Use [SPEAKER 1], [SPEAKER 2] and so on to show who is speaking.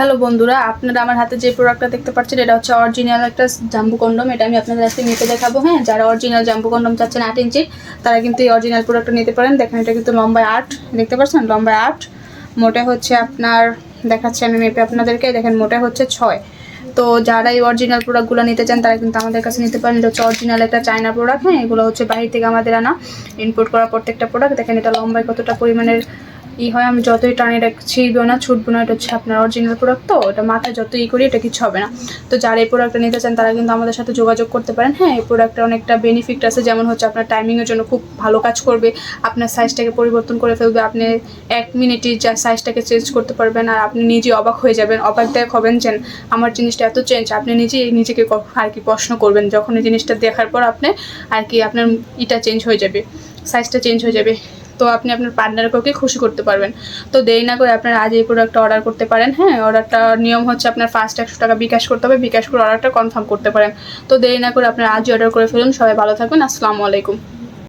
[SPEAKER 1] Hello বন্ধুরা, আপনারা আমার হাতে যে প্রোডাক্টটা দেখতে পাচ্ছেন, এটা হচ্ছে অরিজিনাল একটা জাম্বু কন্ডম। এটা আমি আপনাদের কাছে নিতে দেখাবো হ্যাঁ? যারা অরিজিনাল জাম্বু কন্ডম চাচ্ছেন আট ইঞ্চি তারা কিন্তু এই অরিজিনাল প্রোডাক্টটা নিতে পারেন। দেখেন, এটা কিন্তু লম্বায় আট, দেখতে পাচ্ছেন? লম্বায় আট, মোটা হচ্ছে আপনার, দেখাচ্ছি আমি মেপে আপনাদেরকে। দেখেন, মোটা হচ্ছে ছয়। তো যারা এই অরিজিনাল প্রোডাক্টগুলো নিতে চান, তারা কিন্তু আমাদের কাছে নিতে পারেন। এটা হচ্ছে অরিজিনাল একটা চায়না প্রোডাক্ট হ্যাঁ? এগুলো হচ্ছে বাইরে থেকে আমাদের আনা ইনপুট করা প্রত্যেকটা প্রোডাক্ট দেখেন, এটা লম্বায় কতটা পরিমাণের ই হয়, আমি যতই টানি, এটা ছিঁড়বেও না ছুটবো না, এটা হচ্ছে আপনার অরিজিনাল প্রোডাক্ট তো, এটা মাথায় যত ই করি, এটা কিছু হবে না। তো যারা এই প্রোডাক্টটা নিতে চান, তারা কিন্তু আমাদের সাথে যোগাযোগ করতে পারেন। হ্যাঁ এই প্রোডাক্টের অনেকটা বেনিফিট আছে, যেমন হচ্ছে আপনার টাইমিংয়ের জন্য খুব ভালো কাজ করবে, আপনার সাইজটাকে পরিবর্তন করে ফেলবে, আপনি এক মিনিটে যা সাইজটাকে চেঞ্জ করতে পারবেন, আর আপনি নিজে অবাক হয়ে যাবেন অবাক দেখ হবেন যে, আমার জিনিসটা এত চেঞ্জ আপনি নিজেই নিজেকে আর কি প্রশ্ন করবেন, যখন এই জিনিসটা দেখার পর আপনি আর কি আপনার ইটা চেঞ্জ হয়ে যাবে সাইজটা চেঞ্জ হয়ে যাবে। তো আপনি আপনার পার্টনারকে খুশি করতে পারবেন। তো দেরি না করে আপনারা আজ এই প্রোডাক্টটা অর্ডার করতে পারেন হ্যাঁ? অর্ডারটা নিয়ম হচ্ছে আপনার ফার্স্ট একশো টাকা বিকাশ করতে হবে, বিকাশ করে অর্ডারটা কনফার্ম করতে পারেন। তো দেরি না করে আপনারা আজই অর্ডার করে ফেলুন। সবাই ভালো থাকবেন আসসালামু আলাইকুম।